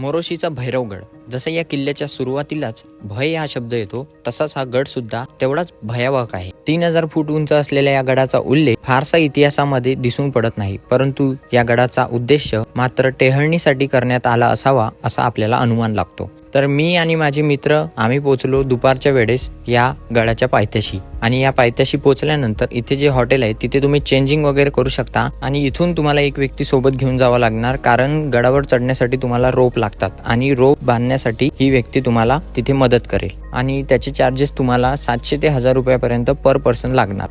मोरोशीचा भैरवगड जसं या किल्ल्याच्या सुरुवातीलाच भय हा शब्द येतो तसाच हा गड सुद्धा तेवढाच भयावह आहे. तीन हजार फूट उंच असलेल्या या गडाचा उल्लेख फारसा इतिहासामध्ये दिसून पडत नाही परंतु या गडाचा उद्देश मात्र टेहळणीसाठी करण्यात आला असावा असा आपल्याला अनुमान लागतो. तर मी आणि माझे मित्र आम्ही पोचलो दुपारच्या वेळेस या गडाच्या पायथ्याशी. आणि या पायथ्याशी पोचल्यानंतर इथे जे हॉटेल आहे तिथे तुम्ही चेंजिंग वगैरे करू शकता आणि इथून तुम्हाला एक व्यक्ती सोबत घेऊन जावा लागणार कारण गडावर चढण्यासाठी तुम्हाला रोप लागतात आणि रोप बांधण्यासाठी ही व्यक्ती तुम्हाला तिथे मदत करेल. आणि त्याचे चार्जेस तुम्हाला सातशे ते हजार रुपयापर्यंत पर पर्सन लागणार.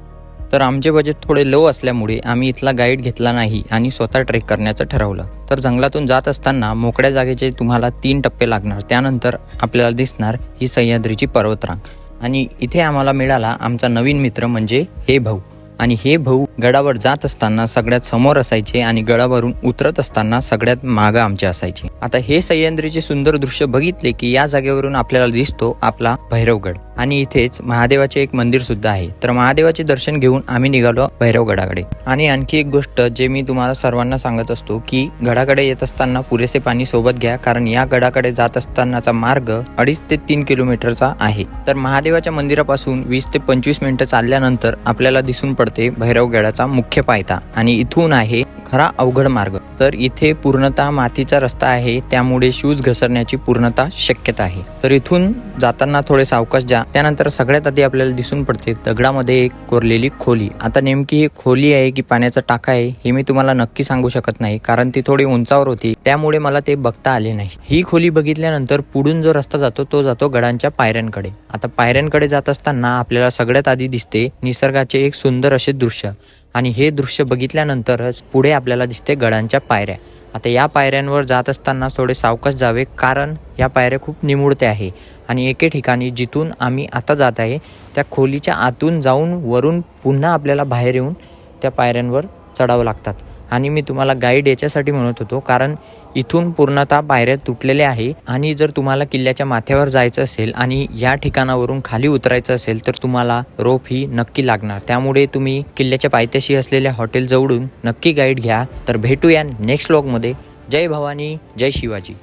तर आमचे बजेट थोडे लो असल्यामुळे आम्ही इथला गाईड घेतला नाही आणि स्वतः ट्रेक करण्याचं ठरवलं. तर जंगलातून जात असताना मोकळ्या जागेचे तुम्हाला तीन टप्पे लागणार. त्यानंतर आपल्याला दिसणार ही सह्याद्रीची पर्वतरांग. आणि इथे आम्हाला मिळाला आमचा नवीन मित्र म्हणजे हे भाऊ. आणि हे भाऊ गडावर जात असताना सगळ्यात समोर असायचे आणि गडावरून उतरत असताना सगळ्यात मागं आमचे असायचे. आता हे सह्याद्रीचे सुंदर दृश्य बघितले की या जागेवरून आपल्याला दिसतो आपला भैरवगड. आणि इथेच महादेवाचे एक मंदिर सुद्धा आहे. तर महादेवाचे दर्शन घेऊन आम्ही निघालो भैरवगडाकडे. आणि आणखी एक गोष्ट जे मी तुम्हाला सर्वांना सांगत असतो की गडाकडे येत असताना पुरेसे पाणी सोबत घ्या कारण या गडाकडे जात असतानाचा मार्ग अडीच ते तीन किलोमीटरचा आहे. तर महादेवाच्या मंदिरापासून वीस ते पंचवीस मिनिटं चालल्यानंतर आपल्याला दिसून पडते भैरवगडाचा मुख्य पायथा. आणि इथून आहे खरा अवघड मार्ग. तर इथे पूर्णतः मातीचा रस्ता आहे त्यामुळे शूज घसरण्याची पूर्णतः शक्यता आहे. तर इथून जाताना थोडे सावकाश जा. त्यानंतर सगळ्यात आधी आपल्याला दिसून पडते दगडामध्ये एक कोरलेली खोली. आता नेमकी ही खोली आहे की पाण्याचा टाका आहे हे मी तुम्हाला नक्की सांगू शकत नाही कारण ती थोडी उंचावर होती. त्यामुळे मला ते बघता आले नाही. ही खोली बघितल्यानंतर पुढून जो रस्ता जातो तो जातो गडांच्या पायऱ्यांकडे. आता पायऱ्यांकडे जात असताना आपल्याला सगळ्यात आधी दिसते निसर्गाचे एक सुंदर असे दृश्य. आणि हे दृश्य बघितल्यानंतरच पुढे आपल्याला दिसते गडांच्या पायऱ्या. आता या पायऱ्यांवर जात असताना थोडे सावकाश जावे कारण या पायऱ्या खूप निमुळते आहे. आणि एके ठिकाणी जिथून आम्ही आता जात आहे त्या खोलीच्या आतून जाऊन वरून पुन्हा आपल्याला बाहेर येऊन त्या पायऱ्यांवर चढावं लागतात. आणि मी तुम्हाला गाईड याच्यासाठी म्हणत होतो कारण इथून पूर्णतः पायऱ्या तुटलेल्या आहे आणि जर तुम्हाला किल्ल्याच्या माथ्यावर जायचं असेल आणि या ठिकाणावरून खाली उतरायचं असेल तर तुम्हाला रोप ही नक्की लागणार. त्यामुळे तुम्ही किल्ल्याच्या पायथ्याशी असलेल्या हॉटेल जवळून नक्की गाईड घ्या. तर भेटूया नेक्स्ट व्लॉगमध्ये जय भवानी जय शिवाजी.